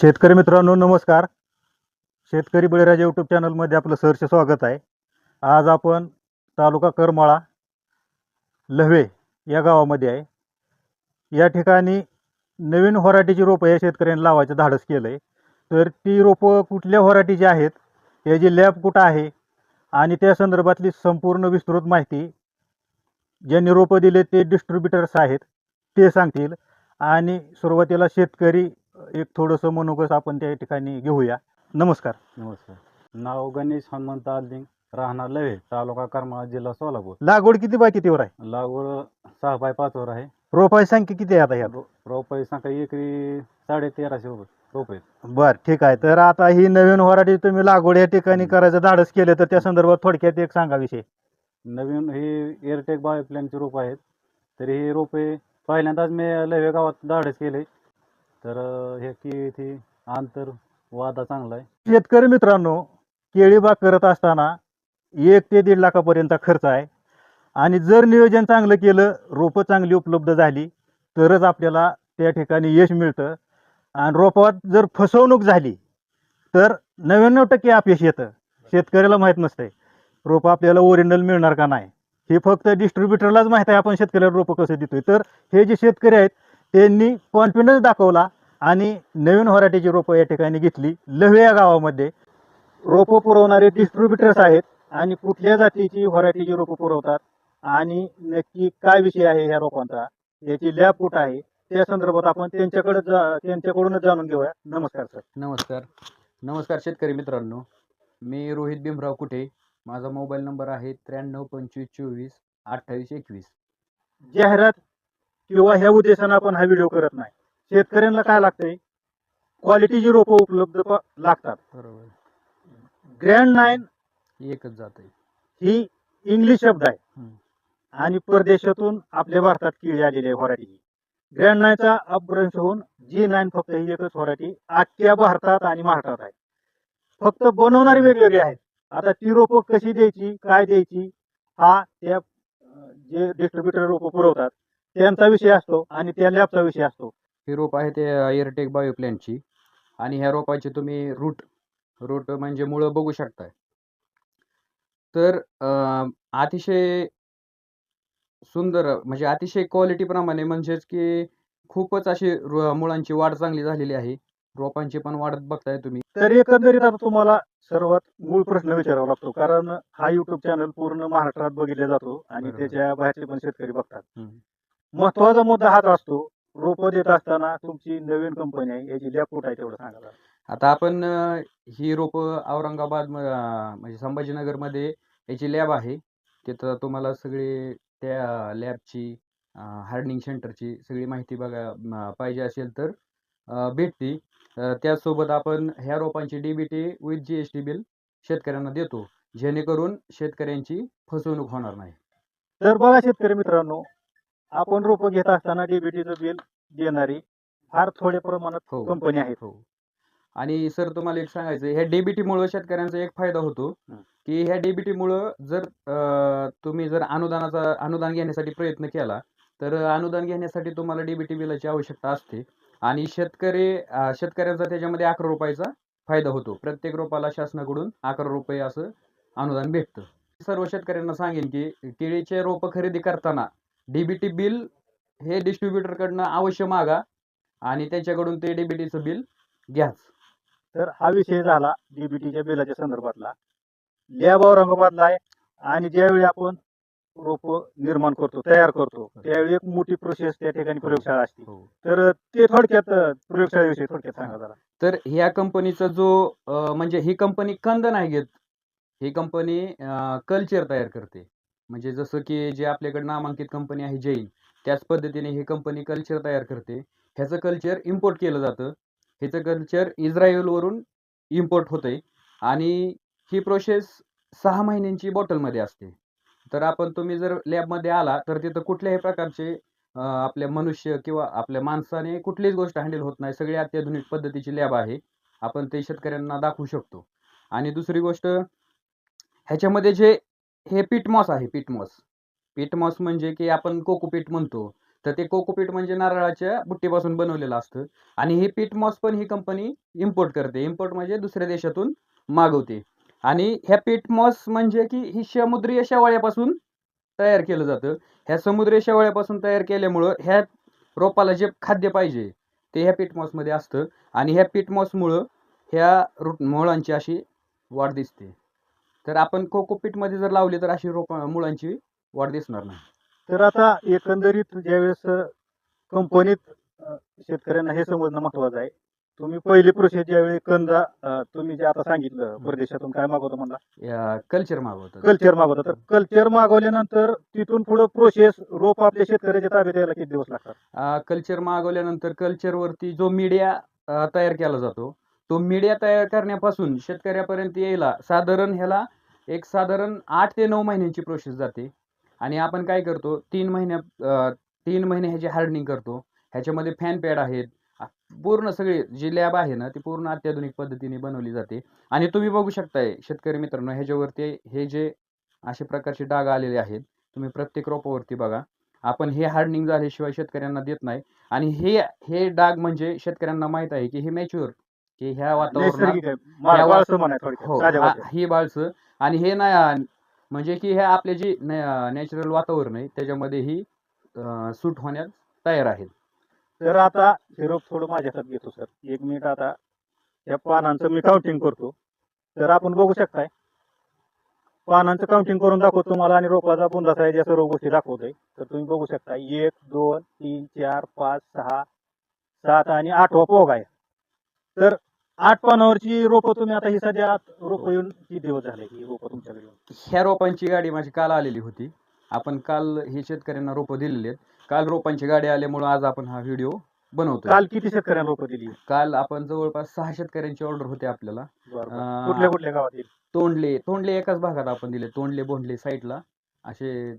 शेतकरी मित्रांनो नमस्कार. शेतकरी बळीराजा यूट्यूब चॅनलमध्ये आपलं सहर्ष स्वागत आहे. आज आपण तालुका करमाळा लहवे या गावामध्ये आहे. या ठिकाणी नवीन होराटीची रोपं या शेतकऱ्यांनी लावायचं धाडस केलं आहे तर ती रोपं कुठल्या होराटीची आहेत त्याची लॅब कुठं आहे? आणि त्या संदर्भातली संपूर्ण विस्तृत माहिती ज्यांनी रोपं दिले ते डिस्ट्रीब्युटर्स आहेत ते सांगतील. आणि सुरुवातीला शेतकरी एक थोडंसं मनोगत आपण त्या ठिकाणी घेऊया. नमस्कार. नमस्कार. नाव गणेश हनुमंत आलदिंग राहणार लवे तालुका करमाळा जिल्हा सोलापूर. लागवड किती बाय कितीवर आहे? लागवड सहा बाय पाचवर आहे. रोपाची संख्या किती आहे आता ह्यात रो- रोपे सांगा एकरी साडे तेराशे रुपये रोपे बर ठीक आहे. तर आता ही नवीन व्हरायटी तुम्ही लागवड या ठिकाणी करायचं धाडस केलं तर त्या संदर्भात थोडक्यात एक सांगा विषय. नवीन हे एअरटेक बायोप्लॅनचे रोप आहेत. तर हे रोपे पहिल्यांदाच मी लवे गावात धाडस केले. तर हे की अंतर वादा चांगला आहे. शेतकरी मित्रांनो केळीबाग करत असताना एक ते दीड लाखापर्यंत खर्च आहे. आणि जर नियोजन चांगलं केलं रोपं चांगली उपलब्ध झाली तरच आपल्याला त्या ठिकाणी यश मिळतं. आणि रोपात जर फसवणूक झाली तर नव्याण्णव टक्के अपयश येतं. शेतकऱ्याला माहीत नसतंय रोपं आपल्याला ओरिजिनल मिळणार का नाही. हे फक्त डिस्ट्रीब्युटरलाच माहीत आहे आपण शेतकऱ्याला रोपं कसं देतोय. तर हे जे शेतकरी आहेत त्यांनी कॉन्फिडन्स दाखवला आणि नवीन व्हरायटीची रोपं या ठिकाणी घेतली. लहवे या गावामध्ये रोपं पुरवणारे डिस्ट्रीब्युटर्स आहेत आणि कुठल्या जातीची व्हरायटीची रोपं पुरवतात आणि नक्की काय विषय आहे ह्या रोपांचा याची लॅब कुठं आहे त्या संदर्भात आपण त्यांच्याकडे त्यांच्याकडूनच जाणून घेऊया. नमस्कार सर. नमस्कार. नमस्कार शेतकरी मित्रांनो. मी रोहित भीमराव कुठे? माझा मोबाईल नंबर आहे त्र्याण्णव पंचवीस चोवीस अठ्ठावीस एकवीस. जाहिरात किंवा ह्या उद्देशानं आपण हा व्हिडिओ करत नाही. शेतकऱ्यांना काय लागतंय? क्वालिटीची रोपं उपलब्ध प- लागतात. बरोबर. ग्रँड नाईन एकच जात आहे. ही इंग्लिश शब्द आहे. हम्म. आणि परदेशातून आपल्या भारतात केळी आलेली आहे व्हरायटी. ग्रँड नाईनचा अपभ्रंश होऊन जी नाईन फक्त ही एकच व्हरायटी अख्ख्या भारतात आणि महाराष्ट्रात आहे. फक्त बनवणारी वेगवेगळी आहेत. आता ती रोपं कशी द्यायची काय द्यायची हा त्या अं, जे डिस्ट्रीब्युटर रोपं पुरवतात त्यांचा विषय असतो आणि त्या लॅबचा विषय असतो. ही रोप आहे ते एअरटेक बायोप्लॅनची आणि ह्या रोपाची तुम्ही रूट रूट म्हणजे मुळं बघू शकताय. तर अतिशय सुंदर म्हणजे अतिशय क्वालिटी प्रमाणे म्हणजेच की खूपच अशी मुळांची वाढ चांगली झालेली आहे. रोपांची पण वाढ बघताय तुम्ही. तर एकंदरीत आता तुम्हाला सर्वात मूळ प्रश्न विचारावा लागतो. कारण हा युट्यूब चॅनल पूर्ण महाराष्ट्रात बघितला जातो आणि. त्याच्या बाहेरचे पण शेतकरी बघतात. महत्त्वाचा मुद्दा हाच असतो रोपं देत असताना तुमची नवीन कंपनी आहे याची लॅब कुठं आहे तेवढं सांगा जरा. आता आपण अं, ही रोपं औरंगाबाद म- अं, म्हणजे संभाजीनगरमध्ये याची लॅब आहे. तिथं तुम्हाला सगळी त्या लॅबची हार्डनिंग सेंटरची सगळी माहिती बघा म, पाहिजे असेल तर अं, भेटते. अं, त्याचसोबत आपण ह्या रोपांची D B T with G S T bill शेतकऱ्यांना देतो. जेणेकरून शेतकऱ्यांची फसवणूक होणार नाही. तर बघा शेतकरी मित्रांनो आपण रोपं घेत असताना डीबीटीचं बिल देणारी फार थोड्या प्रमाणात हो. कंपनी आहेत. हो. आणि सर तुम्हाला एक सांगायचं ह्या डीबीटी मुळे शेतकऱ्यांचा एक फायदा होतो हं. की ह्या डीबीटी मुळे जर अं, तुम्ही जर अनुदानाचा अनुदान घेण्यासाठी प्रयत्न केला तर अनुदान घेण्यासाठी तुम्हाला डीबीटी बिलाची आवश्यकता असते. आणि शेतकरी अं, शेतकऱ्यांचा त्याच्यामध्ये अकरा रुपयाचा फायदा होतो. प्रत्येक रोपाला शासनाकडून अकरा रुपये असं अनुदान भेटतं. सर्व शेतकऱ्यांना सांगेन की केळीचे रोपं खरेदी करताना डीबीटी बिल हे डिस्ट्रीब्युटरकडनं अवश्य मागा आणि त्यांच्याकडून ते डीबीटीचं बिल घ्याच तर हा विषय झाला डीबीटीच्या बिलाच्या संदर्भातला. लॅब औरंगाबादला आहे आणि ज्यावेळी आपण रोप निर्माण करतो तयार करतो त्यावेळी एक मोठी प्रोसेस त्या ठिकाणी प्रयोगशाळा असते. हो. तर ते थोडक्यात प्रयोगशाळेविषयी थोडक्यात सांगा जरा. तर ह्या कंपनीचा जो म्हणजे ही कंपनी कंद नाही घेत. ही कंपनी कल्चर तयार करते. म्हणजे जसं की जे आपल्याकडे नामांकित कंपनी आहे जैन त्याच पद्धतीने ही कंपनी कल्चर तयार करते. ह्याचं कल्चर इम्पोर्ट केलं जातं. ह्याचं कल्चर इस्रायलवरून इम्पोर्ट होतंय. आणि ही प्रोसेस सहा महिन्यांची बॉटलमध्ये असते. तर आपण तुम्ही जर लॅबमध्ये आला तर तिथं कुठल्याही प्रकारचे आपल्या मनुष्य किंवा आपल्या माणसाने कुठलीच गोष्ट हँडल होत नाही. सगळी अत्याधुनिक पद्धतीची लॅब आहे. आपण ते शेतकऱ्यांना दाखवू शकतो. आणि दुसरी गोष्ट ह्याच्यामध्ये जे हे पीट मॉस आहे पीट मॉस. मॉस म्हणजे की आपण कोकोपीट म्हणतो. तर ते कोकोपीट म्हणजे नारळाच्या बुट्टीपासून बनवलेलं असतं. आणि हे पीठ मॉस पण ही कंपनी इम्पोर्ट करते. इम्पोर्ट म्हणजे दुसऱ्या देशातून मागवते. आणि ह्या पीठ मॉस म्हणजे की ही समुद्रीय शेवाळ्यापासून तयार केलं जातं. ह्या समुद्री शेवाळ्यापासून तयार केल्यामुळं ह्या रोपाला जे खाद्य पाहिजे ते ह्या पीठ मॉसमध्ये असतं. आणि ह्या पीठ मॉसमुळं ह्या रूट मुळांची अशी वाढ दिसते. तर आपण कोकोपीटमध्ये जर लावली तर अशी रोप मुळांची वाढ दिसणार नाही. तर आता एकंदरीत ज्यावेळेस कंपनीत शेतकऱ्यांना हे समजणं महत्वाचं आहे. तुम्ही पहिली प्रोसेस ज्यावेळी कंदा तुम्ही जे आता सांगितलं परदेशातून काय मागवतो म्हणला? कल्चर मागवतात कल्चर मागवतो. तर कल्चर मागवल्यानंतर तिथून पुढे प्रोसेस रोप आपल्या शेतकऱ्याच्या ताब्यात यायला किती दिवस लागतात? कल्चर मागवल्यानंतर कल्चरवरती जो मीडिया तयार केला जातो तो मीडिया तयार करण्यापासून शेतकऱ्यापर्यंत यायला साधारण ह्याला एक साधारण आठ ते नऊ महिन्यांची प्रोसेस जाते. आणि आपण काय करतो तीन महिन्या तीन महिने ह्याची हार्डनिंग करतो. ह्याच्यामध्ये फॅन पॅड आहेत. पूर्ण सगळे जी लॅब आहे ना ती पूर्ण अत्याधुनिक पद्धतीने बनवली जाते. आणि तुम्ही बघू शकताय शेतकरी मित्रांनो ह्याच्यावरती हे जे अशा प्रकारचे डाग आलेले आहेत तुम्ही प्रत्येक रोपावरती बघा. आपण हे हार्डनिंग झाल्याशिवाय शेतकऱ्यांना देत नाही. आणि हे हे डाग म्हणजे शेतकऱ्यांना माहीत आहे की हे मॅच्युअर की ह्या वातावरणात हो. ही बाळसं आणि हे नाही म्हणजे की हे आपले जे नॅचरल वातावरण आहे त्याच्यामध्ये ही सूट होण्यास तयार आहे तर आता हे रोप थोडं माझ्या हातात घेतो सर एक मिनिट आता या पानांचं मी काउंटिंग करतो. तर आपण बघू शकताय पानांचं काउंटिंग करून दाखवतो तुम्हाला आणि रोपाचा बुंदा साईज या सर्व गोष्टी दाखवतोय. तर तुम्ही बघू शकता एक दोन तीन चार पाच सहा सात आणि आठवा पोग आहे. तर आठ पानावरची रोपं तुम्ही आता ही सध्या रोपं येऊन किती दिवस झाले ही रोपं तुमच्याकडे येऊन? ह्या रोपांची गाडी माझी काल आलेली होती. आपण काल ही शेतकऱ्यांना रोपं दिलेली आहेत. काल रोपांची गाडी आल्यामुळं आज आपण हा व्हिडिओ बनवतोय. काल किती शेतकऱ्यांना रोपं दिली? काल आपण जवळपास सहा शेतकऱ्यांची ऑर्डर होती आपल्याला. अं, कुठल्या कुठल्या गावातील तोंडले तोंडले एकाच भागात आपण दिले तोंडले बोंडले साईडला. असे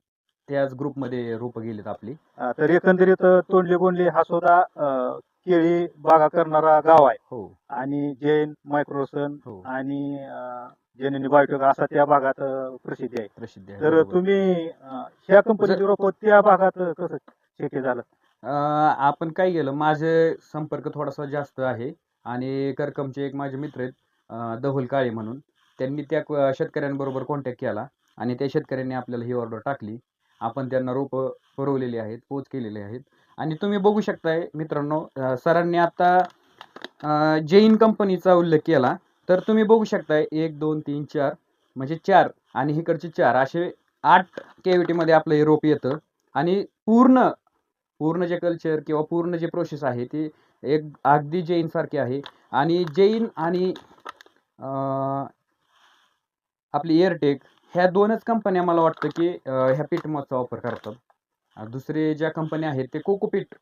त्याच ग्रुपमध्ये रोपं गेलेत आपली. तर एकंदरीत अ, तोंडले बोंडले हा सुद्धा अ, केळी बागा करणारा गाव आहे. हो. आणि जैन मायक्रोसन हो. आणि अ, जननी बायोटेक असा त्या भागात अ, प्रसिद्धी आहे. प्रसिद्ध आहे. तर बरोबर. तुम्ही अ, ह्या कंपनीचे रोप त्या भागात कसं शक्य झालं? अं, आपण काय केलं माझे संपर्क थोडासा जास्त आहे. आणि करकमचे एक माझे मित्र आहेत अं, दहुल काळे म्हणून. त्यांनी त्या क- शेतकऱ्यांबरोबर कॉन्टॅक्ट केला. आणि त्या शेतकऱ्यांनी आपल्याला ही ऑर्डर टाकली. आपण त्यांना रोपं पुरवलेली आहेत पोच केलेले आहेत. आणि तुम्ही बघू शकताय मित्रांनो सरांनी आता जैन कंपनीचा उल्लेख केला. तर तुम्ही बघू शकताय एक दोन तीन चार म्हणजे चार आणि इकडचे चार असे आठ केविटीमध्ये आपलं हे रोप येतं. आणि पूर्ण पूर्ण जे कल्चर किंवा पूर्ण जे प्रोसेस आहे ती एक अगदी जैन सारखी आहे. आणि जैन आणि आपली एअरटेक ह्या दोनच कंपन्या मला वाटतं की ह्या पीठ पीठमॉसचा वापर करतात. दुसरे ज्या कंपन्या आहेत ते कोकोपीट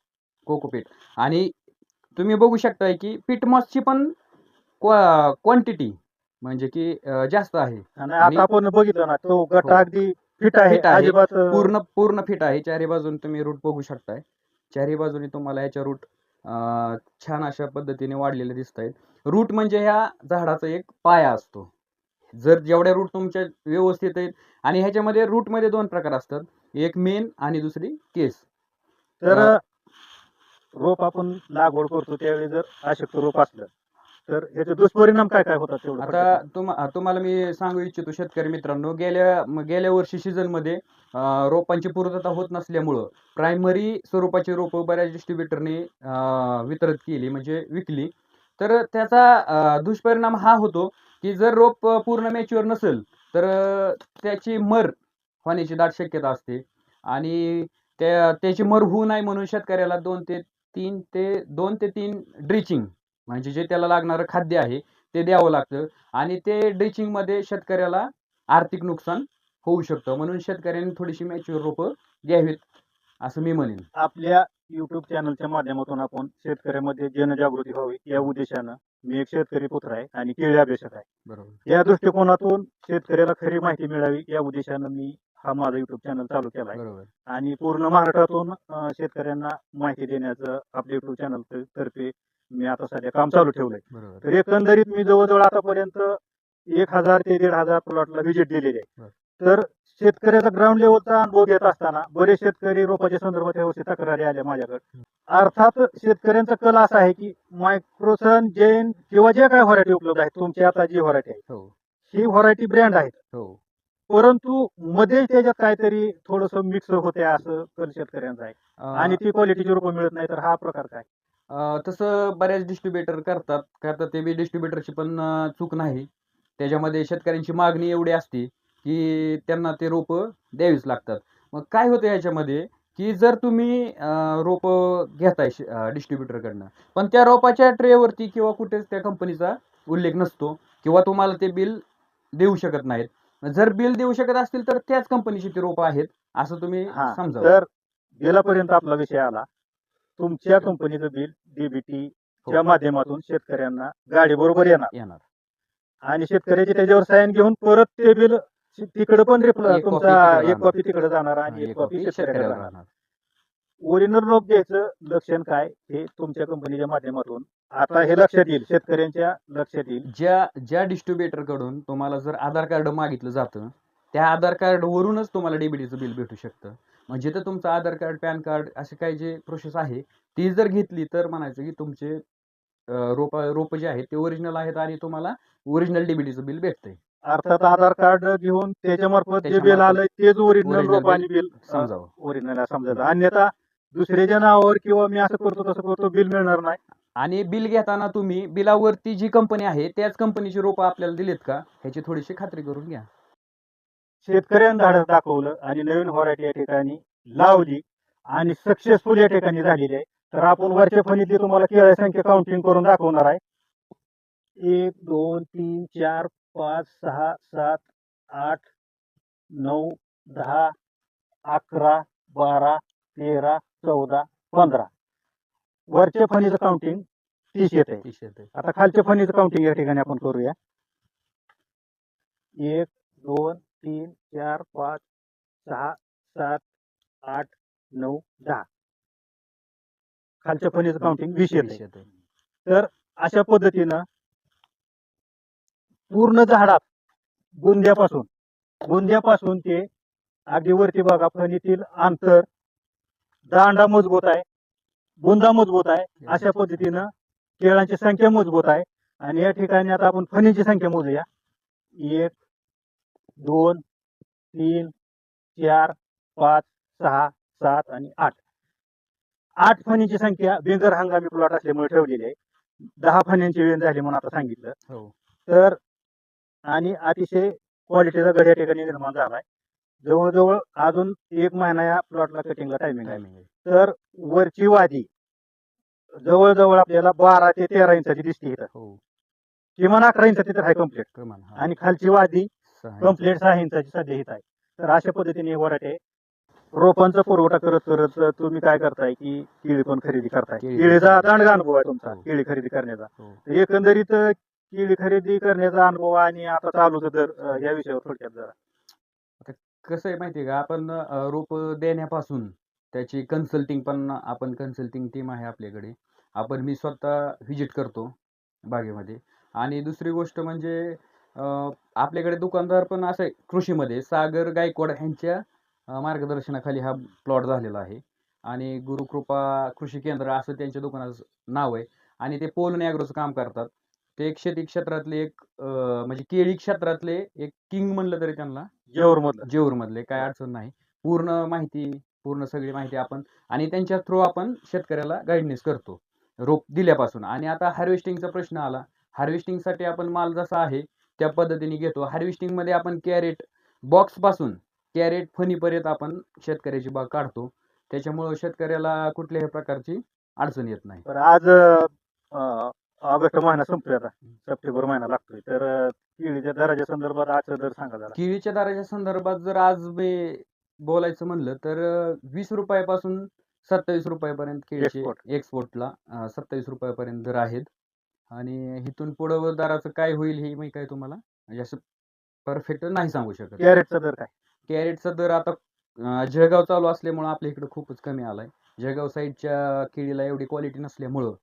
कोकोपीट आणि तुम्ही बघू शकताय की पीठमॉसची पण क्वांटिटी म्हणजे की जास्त आहे. आणि आणि- आता आपण बघितलं ना तो गट हो. अगदी फिट आहे Fit आहे. अजिबात अ, पूर्ण पूर्ण फिट आहे. चारी बाजून तुम्ही रूट बघू शकताय. चारी बाजूने तुम्हाला ह्याच्या रूट छान अशा पद्धतीने वाढलेले दिसत आहेत रूट म्हणजे ह्या झाडाचा एक पाया असतो. जर जेवढ्या रूट तुमच्या व्यवस्थित आहेत आणि ह्याच्यामध्ये रूटमध्ये दोन प्रकार असतात. एक मेन आणि दुसरी केस तर रोप आपण लागवड करतो त्यावेळी जर अशक्त रोप असलं तर याचे दुष्परिणाम काय काय होतात तेवढं आता. तुम तुम्हाला मी सांगू इच्छितो शेतकरी मित्रांनो गेल्या गेल्या वर्षी सीझनमध्ये अं, रोपांची पूर्तता होत नसल्यामुळं प्रायमरी स्वरूपाची रोपं बऱ्याच डिस्ट्रीब्युटरने वितरित केली म्हणजे विकली. तर त्याचा दुष्परिणाम हा होतो की जर रोप पूर्ण मॅच्युअर नसेल तर त्याची मर होण्याची दाट शक्यता असते. आणि त्या त्याची मर होऊ नये म्हणून शेतकऱ्याला दोन ते तीन ते दोन ते तीन ड्रिचिंग म्हणजे जे त्याला लागणारं खाद्य आहे ते द्यावं लागतं. आणि ते ड्रिचिंगमध्ये शेतकऱ्याला आर्थिक नुकसान होऊ शकतं. म्हणून शेतकऱ्यांनी थोडीशी मॅच्युअर रोपं घ्यावीत. असं मी म्हणेन. आपल्या युट्यूब चॅनलच्या माध्यमातून आपण शेतकऱ्यामध्ये जनजागृती व्हावी या उद्देशानं मी एक शेतकरी पुत्र आहे आणि केळी अभ्यासक आहे. बरोबर. या दृष्टिकोनातून शेतकऱ्याला खरी माहिती मिळावी या उद्देशानं मी हा माझा युट्यूब चॅनल चालू केला आहे. बरोबर. आणि पूर्ण महाराष्ट्रातून अं, शेतकऱ्यांना माहिती देण्याचं आपल्या युट्यूब चॅनल तर्फे मी आता सध्या काम चालू ठेवलंय. बरोबर. तर एकंदरीत मी जवळजवळ आतापर्यंत एक हजार ते दीड हजार प्लॉटला व्हिजिट दिलेली आहे. तर शेतकऱ्याचा ग्राउंड लेवलचा अनुभव घेत असताना बरेच शेतकरी रोपाच्या संदर्भात व्यवस्थित तक्रारी आल्या माझ्याकडे. अर्थात शेतकऱ्यांचा कल असा आहे की मायक्रोसन जैन किंवा जे काही व्हरायटी उपलब्ध आहेत तुमची आता जी व्हरायटी आहे हो. ही व्हरायटी ब्रँड आहेत. हो. परंतु मध्ये त्याच्यात काहीतरी थोडस मिक्स होते असं कल शेतकऱ्यांचा आहे. आणि ती क्वालिटीची रोपं मिळत नाही तर हा प्रकार काय? तसं बऱ्याच डिस्ट्रीब्युटर करतात. करतात ते बी डिस्ट्रीब्युटरची पण चूक नाही. त्याच्यामध्ये शेतकऱ्यांची मागणी एवढी असते की त्यांना ते रोपं द्यावीच लागतात. मग काय होतं याच्यामध्ये की जर तुम्ही रोपं घेताय डिस्ट्रीब्युटरकडनं पण त्या रोपाच्या ट्रेवरती किंवा कुठेच त्या कंपनीचा उल्लेख नसतो किंवा तुम्हाला ते बिल देऊ शकत नाहीत. जर बिल देऊ शकत असतील तर त्याच कंपनीची ती रोपं आहेत असं तुम्ही हा समजा तर गेल्यापर्यंत आपला विषय आला. तुमच्या कंपनीचं बिल डीबीटी च्या माध्यमातून शेतकऱ्यांना गाडी बरोबर येणार. येणार. आणि शेतकऱ्याची त्याच्यावर साईन घेऊन परत ते बिल तिकडे पण रिप्लाय एक copy तुमचा तिकडे एक कॉपी तिकडे जाणार आणि एक कॉपी शेतकऱ्याकडे जाणार. ओरिजिनल रोप घ्यायचं लक्षण काय? हे तुमच्या कंपनीच्या माध्यमातून. आता हे लक्षात येईल शेतकऱ्यांच्या लक्षात येईल. ज्या ज्या डिस्ट्रीब्युटरकडून तुम्हाला जर आधार कार्ड मागितलं जातं त्या आधार कार्ड वरूनच तुम्हाला डीबीटीचं बिल भेटू शकतं. म्हणजे तर तुमचं आधार कार्ड पॅन कार्ड असे काही जे प्रोसेस आहे ती जर घेतली तर म्हणायचं की तुमचे रोप रोप जे आहेत ते ओरिजिनल आहेत आणि तुम्हाला ओरिजिनल डीबीटीचं बिल भेटतंय. अर्थात आधार कार्ड घेऊन त्याच्यामार्फत जे बिल आलंय तेच ओरिजिनल original रोप bill आणि बिल समजावं. ओरिजिनल समजायचं अन्यथा दुसऱ्याच्या नावावर किंवा मी असं करतो तसं करतो बिल मिळणार नाही. आणि बिल घेताना तुम्ही बिलावरती जी कंपनी आहे त्याच कंपनीची रोपं आपल्याला दिलीत का? ह्याची थोडीशी खात्री करून घ्या. शेतकऱ्यांनी धाडस दाखवलं आणि नवीन व्हरायटी या ठिकाणी लावली आणि सक्सेसफुल या ठिकाणी झालेली आहे. तर आपण वरच्या फणीतली तुम्हाला केळ्या संख्या काउंटिंग करून दाखवणार आहे. एक दोन तीन चार पाच सहा सात आठ नऊ दहा अकरा बारा तेरा चौदा पंधरा. वरच्या फणीचं काउंटिंग तीस येत आहे तीस येतंय. आता खालच्या फणीचं काउंटिंग या ठिकाणी आपण करूया. एक दोन तीन चार पाच सहा सात आठ नऊ दहा. खालच्या फणीचं काउंटिंग वीस येते येतंय. अशा पद्धतीनं पूर्ण झाडात बुंद्यापासून बुंद्यापासून ते अगदी वरती बघा फणीतील अंतर दांडा मजबूत आहे बुंदा मजबूत आहे अशा पद्धतीनं केळांची संख्या मजबूत आहे. आणि या ठिकाणी आता आपण फणीची संख्या मोजूया. एक दोन तीन चार पाच सहा सात आणि आठ. आठ फणीची संख्या बिगर हंगामी प्लॉट असल्यामुळे ठेवलेली आहे. दहा फण्यांची वेळ झाली म्हणून आता सांगितलं. हो. तर आणि अतिशय क्वालिटीचा गड या ठिकाणी निर्माण झालाय जवळजवळ अजून एक महिना या प्लॉटला कटिंगला टायमिंग आहे आहे. तर वरची वादी जवळजवळ आपल्याला बारा ते तेरा इंचाची दिसते इथं हो किमान अकरा इंचाची तर आहे कंप्लीट. आणि खालची वादी. कंप्लीट सहा इंचाची सध्या हित आहे तर अशा पद्धतीने वराटे रोपांचा पुरवठा करत करत तुम्ही काय करताय की केळी पण खरेदी करताय केळी केळीचा. दांडगा अनुभव आहे तुमचा हो. केळी खरेदी करण्याचा हो. एकंदरीत केळी खरेदी करण्याचा अनुभव आणि आता चालू दर अं, या विषयावर थोडक्यात जरा. कसं आहे माहिती आहे का? आपण रोप देण्यापासून त्याची कन्सल्टिंग पण आपण कन्सल्टिंग टीम आहे आपल्याकडे. आपण मी स्वतः व्हिजिट करतो बागेमध्ये. आणि दुसरी गोष्ट म्हणजे आपल्याकडे दुकानदार पण असं कृषीमध्ये. सागर गायकवाड यांच्या मार्गदर्शनाखाली हा प्लॉट झालेला आहे. आणि गुरुकृपा कृषी केंद्र असं त्यांच्या दुकानाचं नाव आहे. आणि ते पोलन ॲग्रोचं काम करतात. ते एक शेती क्षेत्रातले एक अं, म्हणजे केळी क्षेत्रातले एक किंग म्हणलं तरी त्यांना. जेवर मधलं जेऊर मधले काय अडचण नाही. पूर्ण माहिती पूर्ण सगळी माहिती आपण आणि त्यांच्या थ्रू आपण शेतकऱ्याला गायडन्स करतो. रोप दिल्यापासून. आणि आता हार्वेस्टिंगचा प्रश्न आला. हार्वेस्टिंगसाठी आपण माल जसा आहे त्या पद्धतीने घेतो. हार्वेस्टिंगमध्ये आपण कॅरेट बॉक्सपासून कॅरेट फणीपर्यंत आपण शेतकऱ्याची बाग काढतो. त्याच्यामुळं शेतकऱ्याला कुठल्याही प्रकारची अडचण येत नाही. तर आज अं, ऑगस्ट महिना संपतोय आता. सप्टेंबर महिना लागतोय. तर केळीच्या दराच्या संदर्भात आजचा दर सांगा जरा. केळीच्या दराच्या संदर्भात जर आज मी बोलायचं म्हणलं तर वीस रुपयापासून सत्तावीस रुपयापर्यंत केळीचे Export. एक्सपोर्टला सत्तावीस रुपयापर्यंत दर आहेत. आणि इथून पुढं दराचं काय होईल हे मी काय तुम्हाला म्हणजे असं परफेक्ट नाही सांगू शकत. कॅरेटचा दर काय? कॅरेटचा दर आता अं, जळगाव चालू असल्यामुळं आपल्या इकडं खूपच कमी आलाय. जळगाव साईडच्या केळीला एवढी क्वालिटी नसल्यामुळं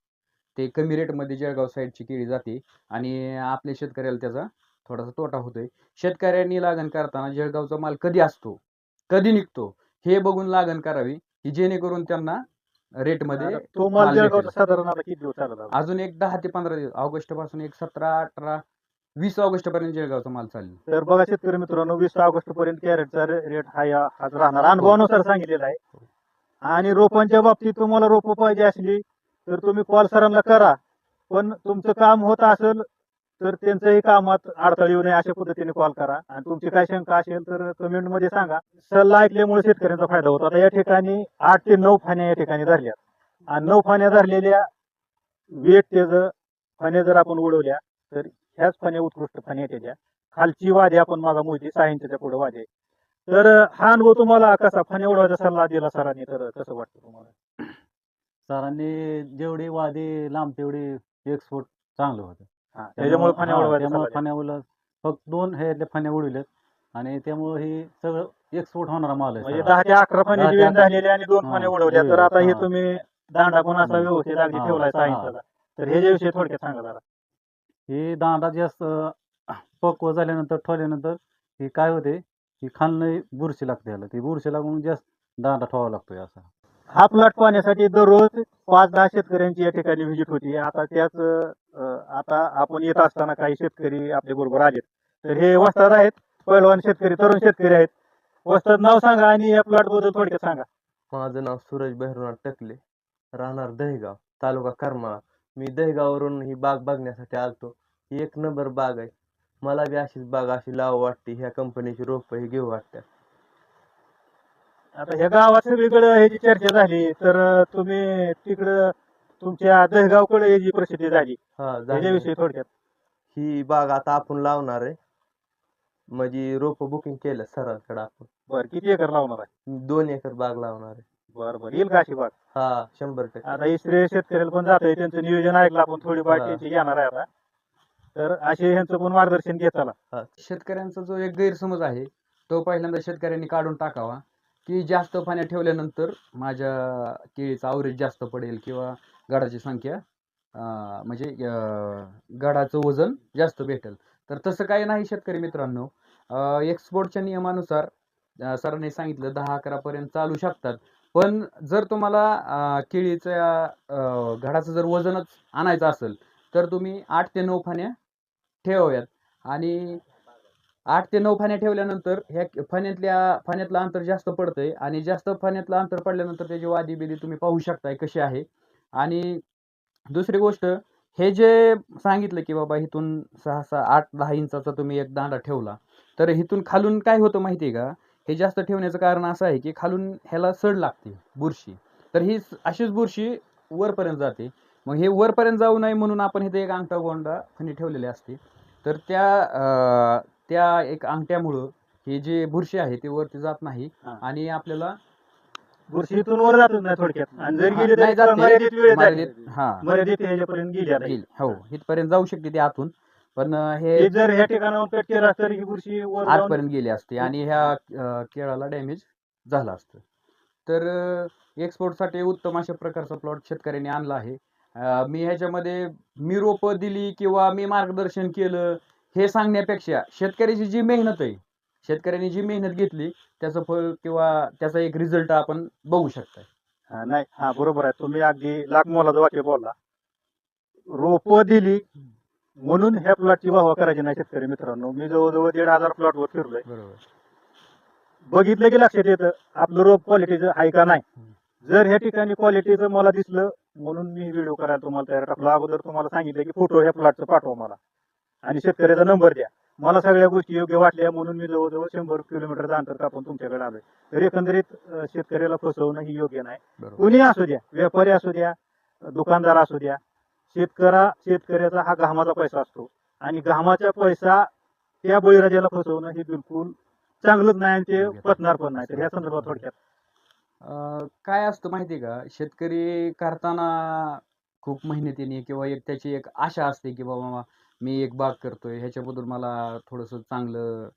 ते कमी रेटमध्ये जळगाव साईडची केळी जाते आणि आपल्या शेतकऱ्याला त्याचा थोडासा तोटा होतोय शेतकऱ्यांनी लागण करताना जळगावचा माल कधी असतो कधी निघतो हे बघून लागण करावी की जेणेकरून त्यांना रेटमध्ये तो माल. जळगावचा साधारण आता किती दिवस चालत आला? अजून एक दहा ते पंधरा दिवस ऑगस्टपासून एक सतरा अठरा वीस ऑगस्ट पर्यंत जळगावचा माल चालेल तर बघा शेतकरी मित्रांनो वीस ऑगस्ट पर्यंत कॅरेटचा रेट हा या- हाच राहणार अनुभवानुसार सांगितलेला आहे आणि रोपांच्या बाबतीत तुम्हाला रोप पाहिजे असली तर तुम्ही कॉल सरांना करा. पण तुमचं काम होत असेल तर त्यांचंही कामात अडथळे येऊ नये अशा पद्धतीने कॉल करा. आणि तुमची काय शंका असेल तर कमेंटमध्ये सांगा. सल्ला ऐकल्यामुळे शेतकऱ्यांचा फायदा होतो. आता या ठिकाणी आठ ते नऊ फाण्या या ठिकाणी धरल्या आणि नऊ फाण्या धरलेल्या वेट त्याच फाण्या जर आपण उडवल्या तर ह्याच फाण्या उत्कृष्ट फाण्या त्याच्या खालची वादी आपण मागा मोहिती सहा इंचच्या पुढे वादी तर हा अनुभव तुम्हाला कसा? फाण्या उडवायचा सल्ला दिला सरांनी तर कसं वाटतं तुम्हाला? सरांनी जेवढी वादी लांब तेवढी एक्सपोर्ट चांगलं होतं हा, त्याच्यामुळे फाण्या हा, उडवायचा त्यामुळे सल्ला फाण्या उडलं फक्त दोन हे फाण्या उडविलेत आणि त्यामुळे हे सगळं एक्सपोर्ट होणारा माल. आहे म्हणजे सगळा. दहा ते अकरा दहा ते वेळ झालेली आणि दोन हा, उडवल्या तर. आता हे हा. तुम्ही दांडा पण असा. व्यवस्थित अगदी हा, ठेवलाय हा. तर ह्याच्याविषयी थोडक्यात सांगा जरा ही दांडा जास्त पक्व झाल्यानंतर ठेवल्यानंतर ही काय होते की खालनं बुरशी लागते याला ती बुरशी लागून जास्त दांडा ठेवावा लागतोय असा हा प्लॉट पाहण्यासाठी दररोज पाच दहा शेतकऱ्यांची या ठिकाणी व्हिजिट होती. आता त्याच आता आपण येत असताना काही शेतकरी आपल्या बरोबर आलेत. तर हे वस्ताद आहेत पैलवान शेतकरी तरुण शेतकरी आहेत. वस्ताद नाव सांगा आणि या प्लॉटबद्दल थोडक्यात सांगा. माझं नाव सूरज बहिरुनाथ टकले राहणार दहेगाव तालुका करमाळा. मी दहेगाववरून ही बाग बघण्यासाठी आलतो. ही एक नंबर बाग आहे. मला बी अशीच बाग अशी लाव वाटते ह्या कंपनीची रोपं ही घेऊ वाटतात. आता ह्या गावात सगळीकडे ह्याची चर्चा झाली तर तुम्ही तिकडं तुमच्या दहगावकडे ह्याची प्रसिद्धी झाली हा झाली. त्याच्याविषयी थोडक्यात. ही बाग आता आपण लावणार आहे. म्हणजे रोपं बुकिंग केलं सरांकडे आपण. बरं किती एकर लावणार आहे? दोन एकर बाग लावणार आहे. बरं बरं येईल का अशी बाग? हा शंभर टक्के. आता ही श्रेय शेतकऱ्याला पण जात आहे त्यांचं नियोजन ऐकलं आपण थोडी बाग हा. त्यांची घेणार आहे आता. तर असे ह्यांचं पण मार्गदर्शन घेत चला. शेतकऱ्यांचा जो एक गैरसमज आहे तो पहिल्यांदा शेतकऱ्यांनी काढून टाकावा. की जास्त पाण्यात ठेवल्यानंतर माझ्या केळीचा आवरेज जास्त पडेल किंवा गडाची संख्या म्हणजे गडाचं वजन जास्त भेटेल. तर तसं काही नाही शेतकरी मित्रांनो. एक्सपोर्टच्या नियमानुसार सरांनी सांगितलं दहा अकरापर्यंत चालू शकतात. पण जर तुम्हाला केळीच्या घडाचं जर वजनच आणायचं असेल तर तुम्ही आठ ते नऊ फाण्या ठेवाव्यात. आणि आठ ते नऊ फाण्या ठेवल्यानंतर ह्या फाण्यातल्या फाण्यातलं अंतर जास्त पडतंय आणि जास्त फाण्यातलं अंतर पडल्यानंतर त्याची वादी बिदी तुम्ही पाहू शकताय कशी आहे. आणि दुसरी गोष्ट हे जे सांगितलं की बाबा इथून सहा सहा आठ दहा इंचाचा तुम्ही एक दांडा ठेवला तर इथून खालून काय होतं माहिती आहे का? हे जास्त ठेवण्याचं कारण असं आहे की खालून ह्याला सड लागते बुरशी. तर ही अशीच बुरशी वरपर्यंत जाते. मग हे वरपर्यंत जाऊ नये म्हणून आपण इथे एक अंगठा गोंडा फणी ठेवलेली असते. तर त्या त्या एक अंगठ्यामुळं हे जे बुरशी आहे ते वरती जात नाही हा. आणि आपल्याला बुरशी इथून वर जातच नाही थोडक्यात आणि जर हा, गेली नाही तरी जाते. मर्यादित वेळ मर्यादित- हा मर्यादित ह्याच्यापर्यंत गेली आता ही. येईल. हो इथपर्यंत जाऊ शकते ते आतून पण अं, हे हे जर ह्या ठिकाणावर कट केला तर ही बुरशी वर जाऊन आतपर्यंत गेली असते आणि ह्या अं, केळाला डॅमेज झालं असतं तर एक्सपोर्टसाठी उत्तम अशा प्रकारचा प्लॉट शेतकऱ्यांनी आणला आहे अं, मी ह्याच्यामध्ये मी रोपं दिली किंवा मी मार्गदर्शन केलं हे सांगण्यापेक्षा शेतकऱ्याची जी मेहनत आहे शेतकऱ्यांनी जी मेहनत घेतली त्याचं फळ किंवा त्याचा एक रिझल्ट आपण बघू शकताय. हा, नाही हा बरोबर आहे. तुम्ही अगदी लाख मोलाचं वाक्य बोलला. रोप दिली म्हणून ह्या प्लॉटची वाहवा करायची नाही शेतकरी मित्रांनो. मी जवळजवळ दीड हजार प्लॉट वर फिरलोय. बघितलं की लक्षात येतं आपलं रोप क्वालिटीचं आहे का नाही? जर ह्या ठिकाणी क्वालिटीचं मला दिसलं म्हणून मी व्हिडिओ करायला तुम्हाला तयार टाकलो अगोदर तुम्हाला सांगितलं की फोटो ह्या प्लॉटचं पाठवा मला. आणि शेतकऱ्याचा नंबर द्या. मला सगळ्या गोष्टी योग्य वाटल्या म्हणून मी जवळजवळ शंभर किलोमीटरचं अंतर कापून तुमच्याकडे आलोय. तर एकंदरीत शेतकऱ्याला फसवणं ही योग्य नाही. कुणी असू द्या व्यापारी असू द्या दुकानदार असू द्या शेतकरा शेतकऱ्याचा हा घामाचा पैसा असतो. आणि घामाचा पैसा त्या बळीराजाला फसवणं हे बिलकुल चांगलंच नाही आणि ते पटणार पण नाही. तर या संदर्भात थोडक्यात. काय असतं माहिती आहे का? शेतकरी करताना खूप मेहनतीने किंवा एक त्याची एक आशा असते की बाबा मी एक बाग करतो आहे ह्याच्याबद्दल मला थोडंसं चांगलं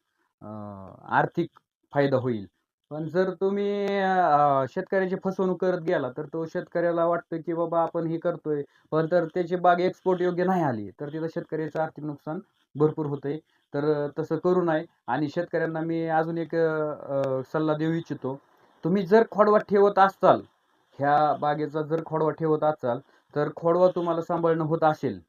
आर्थिक फायदा होईल. पण जर तुम्ही शेतकऱ्याची फसवणूक करत गेला तर तो शेतकऱ्याला वाटतं की बाबा आपण हे करतोय पण तर त्याची बाग एक्सपोर्ट योग्य नाही आली तर तिथं शेतकऱ्याचं आर्थिक नुकसान भरपूर होतंय. तर तसं करू नये आणि शेतकऱ्यांना मी अजून एक सल्ला देऊ इच्छितो. तुम्ही जर खोडवा ठेवत असाल ह्या बागेचा जर खोडवा ठेवत असाल तर खोडवा तुम्हाला सांभाळणं होत असेल.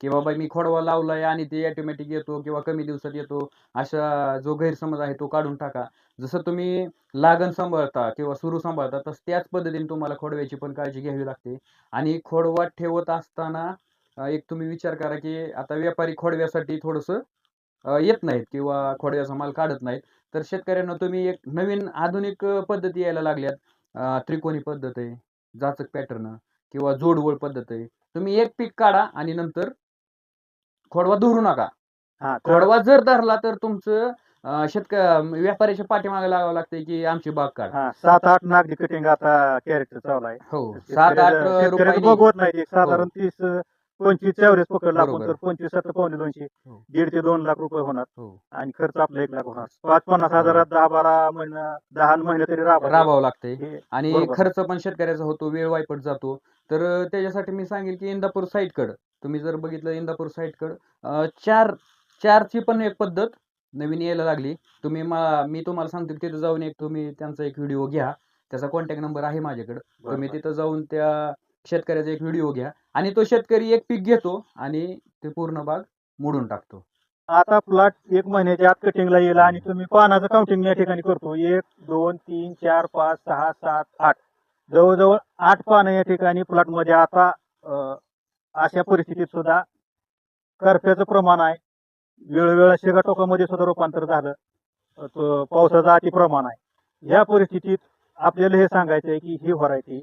की बाबा मी खोडवा लावलाय आणि ते ऑटोमॅटिक येतो किंवा कमी दिवसात येतो अशा जो गैरसमज आहे तो काढून टाका. जसं तुम्ही लागण सांभाळता किंवा सुरू सांभाळता तसं त्याच पद्धतीने तुम्हाला खोडव्याची पण काळजी घ्यावी लागते. आणि खोडवा ठेवत असताना एक तुम्ही विचार करा की आता व्यापारी खोडव्यासाठी थोडंसं येत नाहीत किंवा खोडव्याचा माल काढत नाहीत. तर शेतकऱ्यांना तुम्ही एक नवीन आधुनिक पद्धती यायला लागल्यात. त्रिकोणी पद्धत आहे जाचक पॅटर्न किंवा जोडवळ पद्धत आहे. तुम्ही एक पीक काढा आणि नंतर खोडवा धरू नका. हा खोडवा जर धरला तर तुमचं अं, शेतक व्यापाऱ्याच्या पाठीमागे लागावं लागतंय की आमची बाग काढ. हा सात आठ नागरी कटिंग आता कॅरेक्टर चालू आहे. हो सात आठ शेतकऱ्याचं- शेतकऱ्याचं रुपये बघवत नाही ते. साधारण तीस अं, पंचवीस पकडला आपण बरोबर. तर पंचवीस सत्तर पावणे दोनशे हो. दीड ते दोन लाख रुपये होणार. हो. आणि खर्च आपला एक लाख होणार. पाच पन्नास हजारात दहा बारा महिना दहा महिने तरी राबा राबावं लागतंय. हे आणि बरोबर. खर्च पण शेतकऱ्याचा होतो वेळ वायपट जातो. तर त्याच्यासाठी मी सांगेल की इंदापूर साईडकडं तुम्ही जर बघितलं इंदापूर साईडकडं चार चारची पण एक पद्धत नवीन यायला लागली. तुम्ही मा- मी तुम्हाला सांगतो की तिथं जाऊन एक तुम्ही त्यांचा एक व्हिडिओ घ्या. त्याचा कॉन्टॅक्ट नंबर आहे माझ्याकडे. तुम्ही तिथं जाऊन त्या शेतकऱ्याचा एक व्हिडिओ घ्या. आणि तो शेतकरी एक पीक घेतो आणि ते पूर्ण बाग मोडून टाकतो. आता प्लॉट एक महिन्याच्या आत कटिंगला येईल आणि तुम्ही पानाचं काउंटिंग या ठिकाणी करतो. एक दोन तीन चार पाच सहा सात आठ. जवळजवळ आठ पानं या ठिकाणी प्लॉटमध्ये आता अशा परिस्थितीत सुद्धा करप्याचं प्रमाण आहे. वेळोवेळा शेगाटोकामध्ये सुद्धा रूपांतर झालं. पावसाचं अति प्रमाण आहे. या परिस्थितीत आपल्याला हे सांगायचं आहे की ही व्हरायटी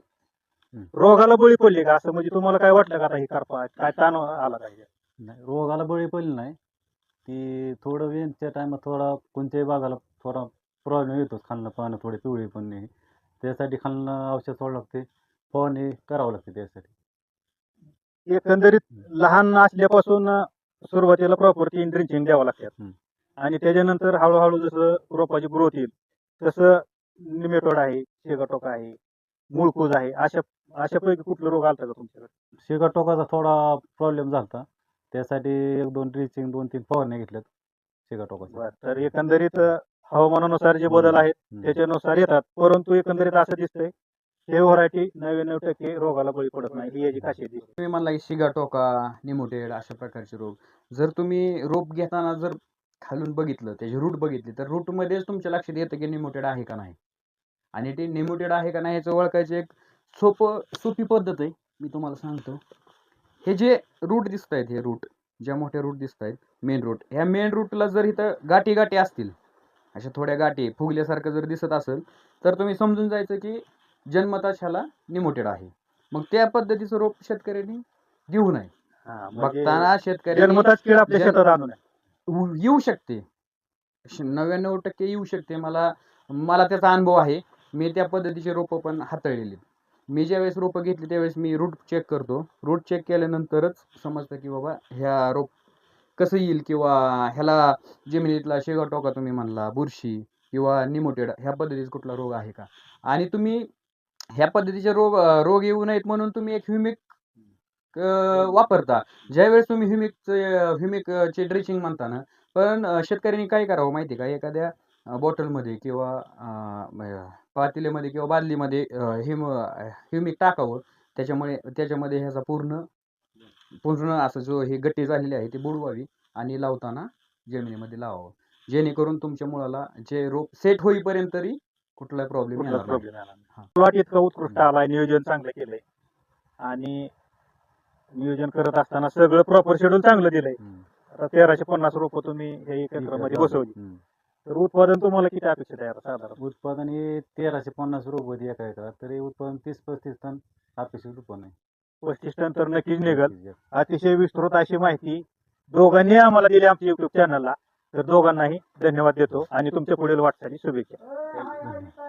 रोगाला बळी पडली का? असं म्हणजे तुम्हाला काय वाटलं का आता ही करपा काय ताण आला पाहिजे नाही रोगाला बळी पडली नाही. ती थोडं वेनच्या टायमात थोडा कोणत्याही बागाला थोडा प्रॉब्लेम येतोच. खालनं पानं थोडे पिवळे पण नाही. त्यासाठी खालनं औषध सोडावं लागते. फवारणी करावं लागते त्यासाठी. एकंदरीत लहान असल्यापासून सुरुवातीला प्रॉपर ड्रिंचिंग द्यावं लागतात. आणि त्याच्यानंतर हळूहळू जसं रोपाची ग्रोथ येईल तसं निमेटोड आहे शेगाटोक आहे मुळकूज आहे अशा अशापैकी कुठलं रोग आलता का तुमच्याकडे? शेगाटोकाचा थोडा प्रॉब्लेम झाला त्यासाठी एक दोन ड्रिचिंग दोन तीन फवारण्या घेतल्यात शेगाटोकाच्या. तर एकंदरीत हवामानानुसार जे बदल आहेत. त्याच्यानुसार येतात. परंतु एकंदरीत असं दिसतंय हे व्हरायटी नव्याण्णव टक्के रोगाला बळी पडत नाही. ही याची खासियत दिसते तुम्ही म्हणला की शिगाटोका निमोटेड अशा प्रकारचे रोग. जर तुम्ही रोप घेताना जर खालून बघितलं त्याची रूट बघितली तर रूट मध्येच तुमच्या लक्षात येतं की निमोटेड आहे का नाही. आणि ते निमोटेड आहे का नाही याचं ओळखायचं एक सोपं सोपी पद्धत आहे. मी तुम्हाला सांगतो. हे जे रूट दिसत आहेत हे रूट ज्या मोठ्या रूट दिसत आहेत मेन रूट ह्या मेन रूटला जर इथं गाठी गाठी असतील अशा थोड्या गाठी फुगल्यासारखं जर दिसत असेल तर तुम्ही समजून जायचं की जन्मताच ह्याला निमोटेड आहे. मग त्या पद्धतीचं रोप शेतकऱ्यांनी घेऊ नये. हा, म्हणजे बघताना शेतकऱ्यांनी जन्मताच कीड आपल्या जन्म- शेतात आणू नये उ- येऊ शकते. श- नव्याण्णव टक्के येऊ शकते. मला मला त्याचा अनुभव आहे. मी त्या पद्धतीचे रोपं पण हाताळलेली मी ज्यावेळेस रोपं घेतली त्यावेळेस मी रूट चेक करतो. रूट चेक केल्यानंतरच समजतं की बाबा ह्या रोप कसं येईल किंवा ह्याला जमिनीतला शेगाटोका तुम्ही म्हणला बुरशी किंवा निमोटेड ह्या पद्धतीचा कुठला रोग आहे का? आणि तुम्ही ह्या पद्धतीचे रोग रोग येऊ नयेत म्हणून तुम्ही एक ह्युमिक वापरता. ज्यावेळेस तुम्ही ह्युमिकचे ह्युमिकचे ड्रिचिंग म्हणता ना पण शेतकऱ्यांनी काय करावं माहिती का? एखाद्या बॉटलमध्ये किंवा पातेल्यामध्ये किंवा बादलीमध्ये हिम ह्युमिक टाकावं. त्याच्यामुळे त्याच्यामध्ये ह्याचा पूर्ण पूर्ण असं जो हे गट्टी झालेली आहे ती बुडवावी आणि लावताना जमिनीमध्ये लावावं. जेणेकरून तुमच्या मुळाला जे रोप सेट होईपर्यंत तरी कुठलाही प्रॉब्लेम हा. प्लॉट इतका उत्कृष्ट आलाय नियोजन चांगलं केलंय. आणि नियोजन करत असताना सगळं प्रॉपर शेड्यूल चांगलं दिलंय. आता तेराशे पन्नास रोप तुम्ही ह्या एकरामध्ये बसवली. तर उत्पादन तुम्हाला किती अपेक्षित आहे आता साधारण? उत्पादन हे तेराशे पन्नास रुपये एका एकरात. तरी उत्पादन तीस पस्तीस टन अपेक्षित उत्पन्न आहे. पस्तीस टन तर नक्कीच निघल. अतिशय विस्तृत अशी माहिती दोघांनी आम्हाला दिली आमच्या युट्यूब चॅनलला तर दोघांनाही धन्यवाद देतो आणि तुमच्या पुढील वाटचाली शुभेच्छा.